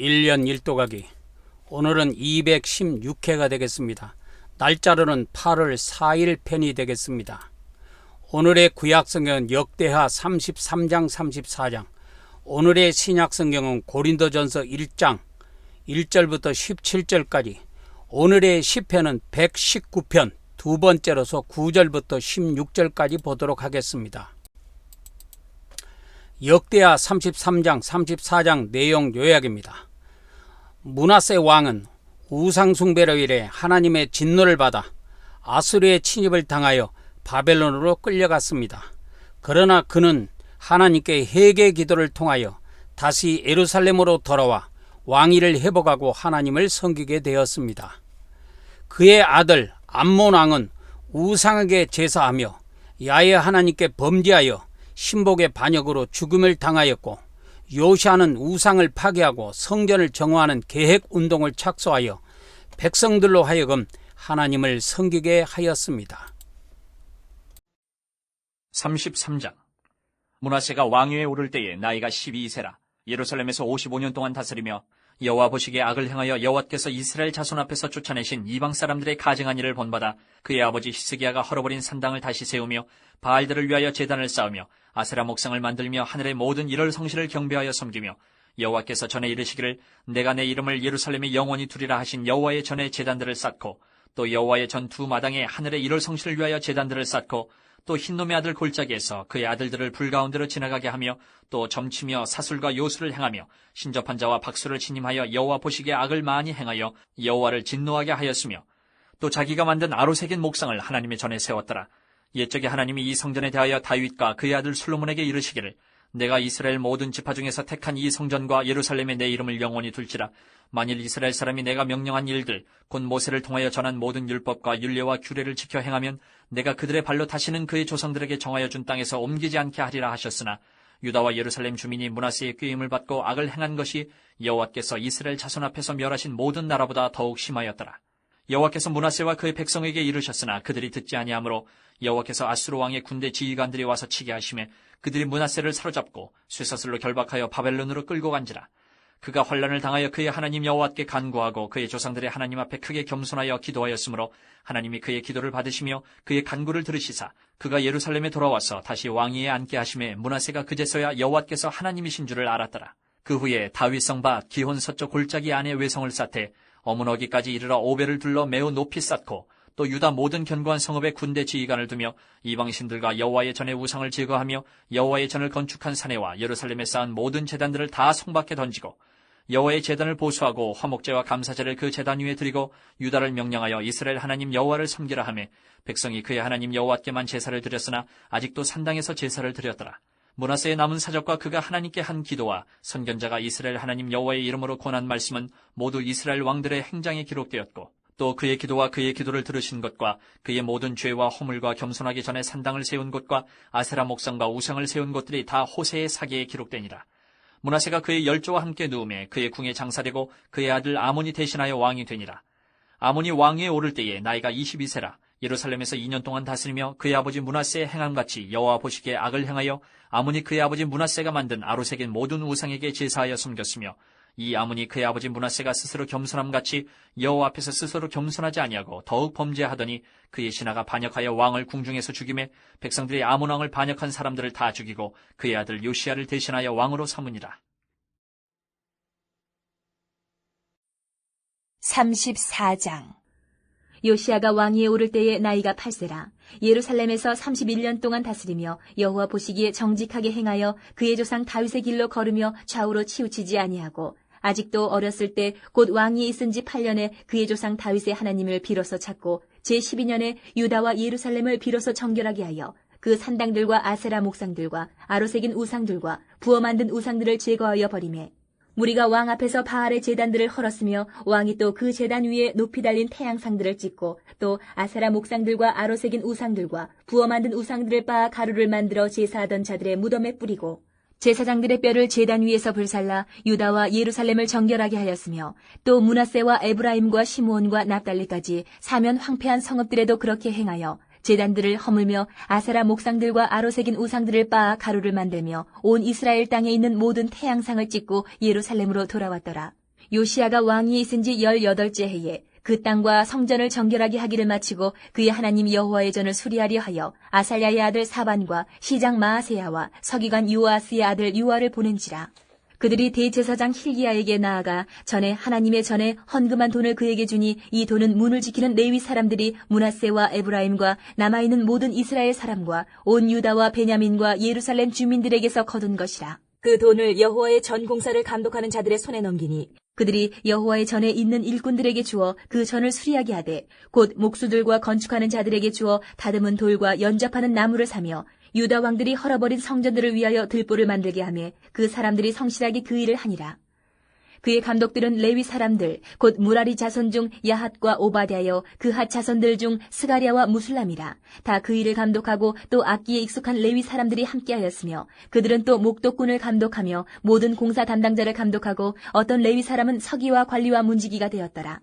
1년 1도가기 오늘은 216회가 되겠습니다. 날짜로는 8월 4일 편이 되겠습니다. 오늘의 구약성경은 역대하 33장 34장 오늘의 신약성경은 고린도전서 1장 1절부터 17절까지 오늘의 시편은 119편 두 번째로서 9절부터 16절까지 보도록 하겠습니다. 역대하 33장 34장 내용 요약입니다. 문하세 왕은 우상 숭배로 인해 하나님의 진노를 받아 아수르의 침입을 당하여 바벨론으로 끌려갔습니다. 그러나 그는 하나님께 회개 기도를 통하여 다시 예루살렘으로 돌아와 왕위를 회복하고 하나님을 섬기게 되었습니다. 그의 아들 암몬 왕은 우상에게 제사하며 야훼 하나님께 범죄하여 신복의 반역으로 죽음을 당하였고 요시아는 우상을 파괴하고 성전을 정화하는 계획 운동을 착수하여 백성들로 하여금 하나님을 섬기게 하였습니다. 33장 문하세가 왕위에 오를 때에 나이가 12세라 예루살렘에서 55년 동안 다스리며 여호와 보시기에 악을 행하여 여호와께서 이스라엘 자손 앞에서 쫓아내신 이방 사람들의 가증한 일을 본받아 그의 아버지 히스기야가 헐어버린 산당을 다시 세우며 바알들을 위하여 제단을 쌓으며 아세라 목상을 만들며 하늘의 모든 일월 성실을 경배하여 섬기며 여호와께서 전에 이르시기를 내가 내 이름을 예루살렘에 영원히 두리라 하신 여호와의 전에 제단들을 쌓고 또 여호와의 전 두 마당에 하늘의 일월 성실을 위하여 제단들을 쌓고 또 흰놈의 아들 골짜기에서 그의 아들들을 불가운데로 지나가게 하며 또 점치며 사술과 요술을 행하며 신접한 자와 박수를 침임하여 여호와 보시기에 악을 많이 행하여 여호와를 진노하게 하였으며 또 자기가 만든 아로 새긴 목상을 하나님의 전에 세웠더라. 옛적에 하나님이 이 성전에 대하여 다윗과 그의 아들 솔로몬에게 이르시기를 내가 이스라엘 모든 지파 중에서 택한 이 성전과 예루살렘에 내 이름을 영원히 둘지라. 만일 이스라엘 사람이 내가 명령한 일들, 곧 모세를 통하여 전한 모든 율법과 율례와 규례를 지켜 행하면 내가 그들의 발로 다시는 그의 조상들에게 정하여 준 땅에서 옮기지 않게 하리라 하셨으나 유다와 예루살렘 주민이 문하세의 꾀임을 받고 악을 행한 것이 여호와께서 이스라엘 자손 앞에서 멸하신 모든 나라보다 더욱 심하였더라. 여호와께서 문하세와 그의 백성에게 이르셨으나 그들이 듣지 아니하므로 여호와께서 아수르 왕의 군대 지휘관들이 와서 치게 하심에 그들이 문하세를 사로잡고 쇠사슬로 결박하여 바벨론으로 끌고 간지라. 그가 환란을 당하여 그의 하나님 여호와께 간구하고 그의 조상들의 하나님 앞에 크게 겸손하여 기도하였으므로 하나님이 그의 기도를 받으시며 그의 간구를 들으시사 그가 예루살렘에 돌아와서 다시 왕위에 앉게 하심에 문하세가 그제서야 여호와께서 하나님이신 줄을 알았더라. 그 후에 다윗성 밭 기혼 서쪽 골짜기 안에 외성을 쌓되 어문어기까지 이르러 오배를 둘러 매우 높이 쌓고 또 유다 모든 견고한 성읍에 군대 지휘관을 두며 이방신들과 여호와의 전에 우상을 제거하며 여호와의 전을 건축한 사내와 예루살렘에 쌓은 모든 재단들을 다 성밖에 던지고 여호와의 재단을 보수하고 화목제와 감사제를 그 재단 위에 드리고 유다를 명령하여 이스라엘 하나님 여호와를 섬기라 하며 백성이 그의 하나님 여호와께만 제사를 드렸으나 아직도 산당에서 제사를 드렸더라. 문하세의 남은 사적과 그가 하나님께 한 기도와 선견자가 이스라엘 하나님 여호와의 이름으로 권한 말씀은 모두 이스라엘 왕들의 행장에 기록되었고 또 그의 기도와 그의 기도를 들으신 것과 그의 모든 죄와 허물과 겸손하기 전에 산당을 세운 곳과 아세라 목상과 우상을 세운 곳들이 다 호세의 사기에 기록되니라. 문하세가 그의 열조와 함께 누움에 그의 궁에 장사되고 그의 아들 아몬이 대신하여 왕이 되니라. 아몬이 왕위에 오를 때에 나이가 22세라 예루살렘에서 2년 동안 다스리며 그의 아버지 문하세의 행함같이 여호와 보시기에 악을 행하여 아몬이 그의 아버지 문하세가 만든 아로색인 모든 우상에게 제사하여 섬겼으며 이 아몬이 그의 아버지 문하세가 스스로 겸손함같이 여호와 앞에서 스스로 겸손하지 아니하고 더욱 범죄하더니 그의 신하가 반역하여 왕을 궁중에서 죽임에 백성들이 아몬 왕을 반역한 사람들을 다 죽이고 그의 아들 요시아를 대신하여 왕으로 삼으니라. 34장 요시아가 왕위에 오를 때에 나이가 8세라. 예루살렘에서 31년 동안 다스리며 여호와 보시기에 정직하게 행하여 그의 조상 다윗의 길로 걸으며 좌우로 치우치지 아니하고 아직도 어렸을 때 곧 왕위에 있은 지 8년에 그의 조상 다윗의 하나님을 비로소 찾고 제12년에 유다와 예루살렘을 비로소 정결하게 하여 그 산당들과 아세라 목상들과 아로새긴 우상들과 부어 만든 우상들을 제거하여 버리매 우리가 왕 앞에서 바알의 재단들을 헐었으며 왕이 또 그 재단 위에 높이 달린 태양상들을 찍고 또 아세라 목상들과 아로 새긴 우상들과 부어 만든 우상들을 빻아 가루를 만들어 제사하던 자들의 무덤에 뿌리고 제사장들의 뼈를 재단 위에서 불살라 유다와 예루살렘을 정결하게 하였으며 또 문하세와 에브라임과 시므온과 납달리까지 사면 황폐한 성읍들에도 그렇게 행하여 재단들을 허물며 아세라 목상들과 아로 새긴 우상들을 빻아 가루를 만들며 온 이스라엘 땅에 있는 모든 태양상을 찍고 예루살렘으로 돌아왔더라. 요시아가 왕위에 있은 지 18째 해에 그 땅과 성전을 정결하게 하기를 마치고 그의 하나님 여호와의 전을 수리하려 하여 아살야의 아들 사반과 시장 마아세야와 서기관 요아스의 아들 요아를 보낸지라. 그들이 대제사장 힐기야에게 나아가 전에 하나님의 전에 헌금한 돈을 그에게 주니 이 돈은 문을 지키는 레위 사람들이 문하세와 에브라임과 남아있는 모든 이스라엘 사람과 온 유다와 베냐민과 예루살렘 주민들에게서 거둔 것이라. 그 돈을 여호와의 전 공사를 감독하는 자들의 손에 넘기니 그들이 여호와의 전에 있는 일꾼들에게 주어 그 전을 수리하게 하되 곧 목수들과 건축하는 자들에게 주어 다듬은 돌과 연잡하는 나무를 사며 유다 왕들이 헐어버린 성전들을 위하여 들보를 만들게 하며 그 사람들이 성실하게 그 일을 하니라. 그의 감독들은 레위 사람들 곧 무라리 자손 중 야핫과 오바댜여 그핫 자손들 중 스가랴와 무술람이라 다 그 일을 감독하고 또 악기에 익숙한 레위 사람들이 함께하였으며 그들은 또 목독군을 감독하며 모든 공사 담당자를 감독하고 어떤 레위 사람은 서기와 관리와 문지기가 되었더라.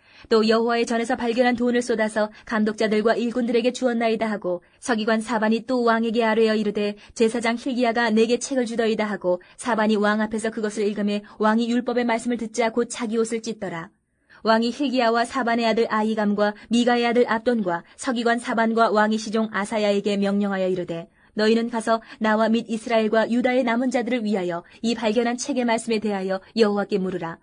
또 여호와의 전에서 발견한 돈을 쏟아서 감독자들과 일꾼들에게 주었나이다 하고 서기관 사반이 또 왕에게 아뢰어 이르되 제사장 힐기야가 내게 책을 주더이다 하고 사반이 왕 앞에서 그것을 읽음에 왕이 율법의 말씀을 듣자 곧 자기 옷을 찢더라. 왕이 힐기야와 사반의 아들 아이감과 미가의 아들 압돈과 서기관 사반과 왕의 시종 아사야에게 명령하여 이르되 너희는 가서 나와 및 이스라엘과 유다의 남은 자들을 위하여 이 발견한 책의 말씀에 대하여 여호와께 물으라.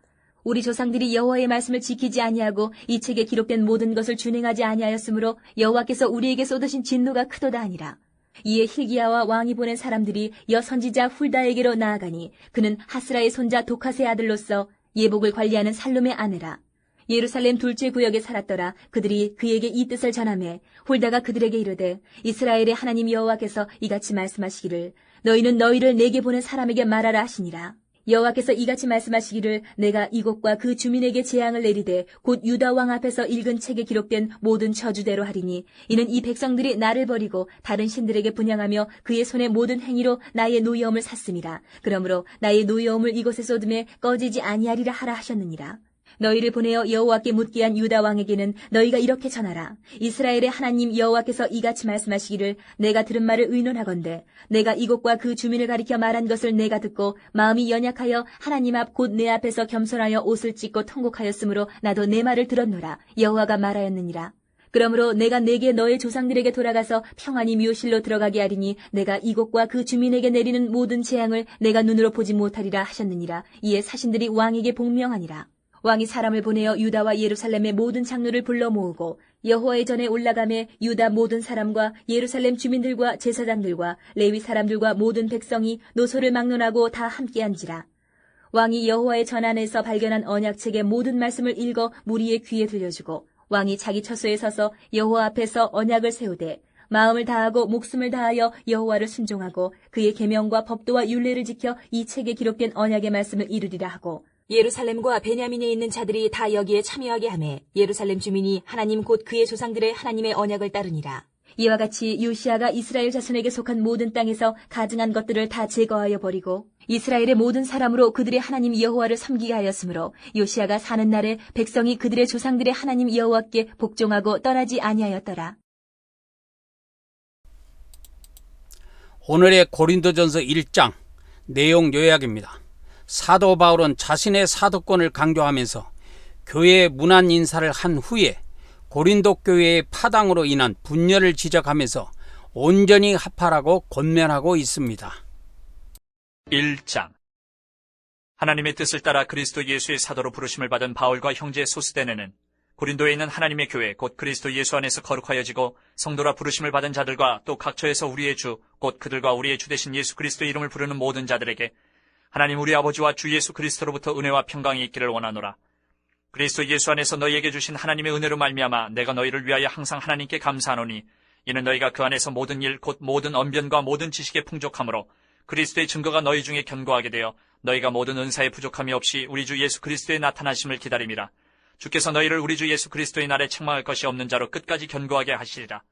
우리 조상들이 여호와의 말씀을 지키지 아니하고 이 책에 기록된 모든 것을 준행하지 아니하였으므로 여호와께서 우리에게 쏟으신 진노가 크도다 아니라. 이에 힐기야와 왕이 보낸 사람들이 여 선지자 훌다에게로 나아가니 그는 하스라의 손자 도카스의 아들로서 예복을 관리하는 살룸의 아내라. 예루살렘 둘째 구역에 살았더라. 그들이 그에게 이 뜻을 전하매 홀다가 그들에게 이르되 이스라엘의 하나님 여호와께서 이같이 말씀하시기를 너희는 너희를 내게 보낸 사람에게 말하라 하시니라. 여호와께서 이같이 말씀하시기를 내가 이곳과 그 주민에게 재앙을 내리되 곧 유다 왕 앞에서 읽은 책에 기록된 모든 저주대로 하리니 이는 이 백성들이 나를 버리고 다른 신들에게 분양하며 그의 손의 모든 행위로 나의 노여움을 샀습니다. 그러므로 나의 노여움을 이곳에 쏟음에 꺼지지 아니하리라 하라 하셨느니라. 너희를 보내어 여호와께 묻게 한 유다 왕에게는 너희가 이렇게 전하라. 이스라엘의 하나님 여호와께서 이같이 말씀하시기를 내가 들은 말을 의논하건대 내가 이곳과 그 주민을 가리켜 말한 것을 내가 듣고 마음이 연약하여 하나님 앞 곧 내 앞에서 겸손하여 옷을 찢고 통곡하였으므로 나도 내 말을 들었노라. 여호와가 말하였느니라. 그러므로 내가 내게 너의 조상들에게 돌아가서 평안히 묘실로 들어가게 하리니 내가 이곳과 그 주민에게 내리는 모든 재앙을 내가 눈으로 보지 못하리라 하셨느니라. 이에 사신들이 왕에게 복명하니라. 왕이 사람을 보내어 유다와 예루살렘의 모든 장로를 불러 모으고 여호와의 전에 올라가매 유다 모든 사람과 예루살렘 주민들과 제사장들과 레위 사람들과 모든 백성이 노소를 막론하고 다 함께한지라. 왕이 여호와의 전 안에서 발견한 언약책의 모든 말씀을 읽어 무리의 귀에 들려주고 왕이 자기 처소에 서서 여호와 앞에서 언약을 세우되 마음을 다하고 목숨을 다하여 여호와를 순종하고 그의 계명과 법도와 율례를 지켜 이 책에 기록된 언약의 말씀을 이루리라 하고 예루살렘과 베냐민에 있는 자들이 다 여기에 참여하게 하매 예루살렘 주민이 하나님 곧 그의 조상들의 하나님의 언약을 따르니라. 이와 같이 요시아가 이스라엘 자손에게 속한 모든 땅에서 가증한 것들을 다 제거하여 버리고 이스라엘의 모든 사람으로 그들의 하나님 여호와를 섬기게 하였으므로 요시아가 사는 날에 백성이 그들의 조상들의 하나님 여호와께 복종하고 떠나지 아니하였더라. 오늘의 고린도전서 1장 내용 요약입니다. 사도 바울은 자신의 사도권을 강조하면서 교회의 문안 인사를 한 후에 고린도 교회의 파당으로 인한 분열을 지적하면서 온전히 합하라고 권면하고 있습니다. 1장 하나님의 뜻을 따라 그리스도 예수의 사도로 부르심을 받은 바울과 형제 소스데네는 고린도에 있는 하나님의 교회 곧 그리스도 예수 안에서 거룩하여지고 성도라 부르심을 받은 자들과 또 각처에서 우리의 주 곧 그들과 우리의 주 되신 예수 그리스도 이름을 부르는 모든 자들에게 하나님 우리 아버지와 주 예수 그리스도로부터 은혜와 평강이 있기를 원하노라. 그리스도 예수 안에서 너희에게 주신 하나님의 은혜로 말미암아 내가 너희를 위하여 항상 하나님께 감사하노니 이는 너희가 그 안에서 모든 일 곧 모든 언변과 모든 지식에 풍족함으로 그리스도의 증거가 너희 중에 견고하게 되어 너희가 모든 은사에 부족함이 없이 우리 주 예수 그리스도의 나타나심을 기다림이라. 주께서 너희를 우리 주 예수 그리스도의 날에 책망할 것이 없는 자로 끝까지 견고하게 하시리라.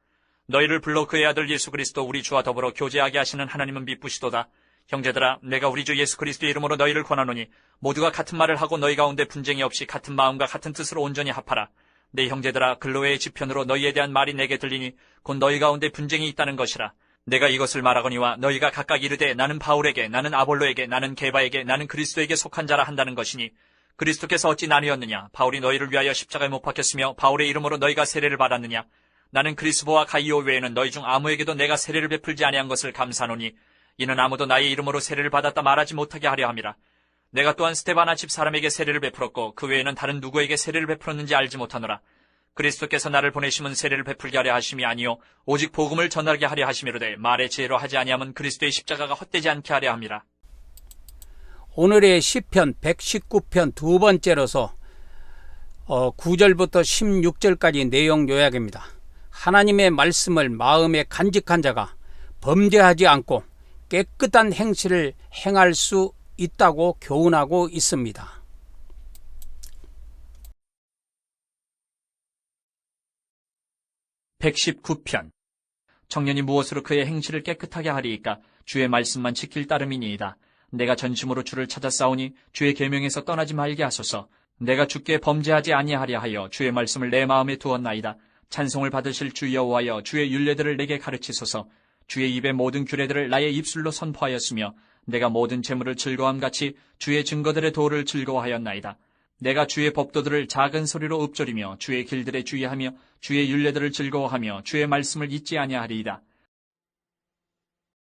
너희를 불러 그의 아들 예수 그리스도 우리 주와 더불어 교제하게 하시는 하나님은 미쁘시도다. 형제들아, 내가 우리 주 예수 그리스도의 이름으로 너희를 권하노니 모두가 같은 말을 하고 너희 가운데 분쟁이 없이 같은 마음과 같은 뜻으로 온전히 합하라. 내 형제들아, 글로의 지편으로 너희에 대한 말이 내게 들리니 곧 너희 가운데 분쟁이 있다는 것이라. 내가 이것을 말하거니와 너희가 각각 이르되 나는 바울에게, 나는 아볼로에게, 나는 게바에게, 나는 그리스도에게 속한 자라 한다는 것이니 그리스도께서 어찌 나뉘었느냐? 바울이 너희를 위하여 십자가에 못 박혔으며 바울의 이름으로 너희가 세례를 받았느냐? 나는 그리스보와 가이오 외에는 너희 중 아무에게도 내가 세례를 베풀지 아니한 것을 감사하노니 이는 아무도 나의 이름으로 세례를 받았다 말하지 못하게 하려 함이라. 내가 또한 스테바나 집 사람에게 세례를 베풀었고 그 외에는 다른 누구에게 세례를 베풀었는지 알지 못하노라. 그리스도께서 나를 보내심은 세례를 베풀게 하려 하심이 아니요 오직 복음을 전하게 하려 하심이로되 말의 지혜로 하지 아니하면 그리스도의 십자가가 헛되지 않게 하려 함이라. 오늘의 시편 119편 두 번째로서 어, 9절부터 16절까지 내용 요약입니다. 하나님의 말씀을 마음에 간직한 자가 범죄하지 않고 깨끗한 행실을 행할 수 있다고 교훈하고 있습니다. 백십구 편 청년이 무엇으로 그의 행실을 깨끗하게 하리이까 주의 말씀만 지킬 따름이니이다. 내가 전심으로 주를 찾아 싸우니 주의 계명에서 떠나지 말게 하소서. 내가 주께 범죄하지 아니하려 하여 주의 말씀을 내 마음에 두었나이다. 찬송을 받으실 주 여호와여 주의 율례들을 내게 가르치소서. 주의 입의 모든 규례들을 나의 입술로 선포하였으며 내가 모든 재물을 즐거함 같이 주의 증거들의 도를 즐거워하였나이다. 내가 주의 법도들을 작은 소리로 읊조리며 주의 길들에 주의하며 주의 율례들을 즐거워하며 주의 말씀을 잊지 아니하리이다.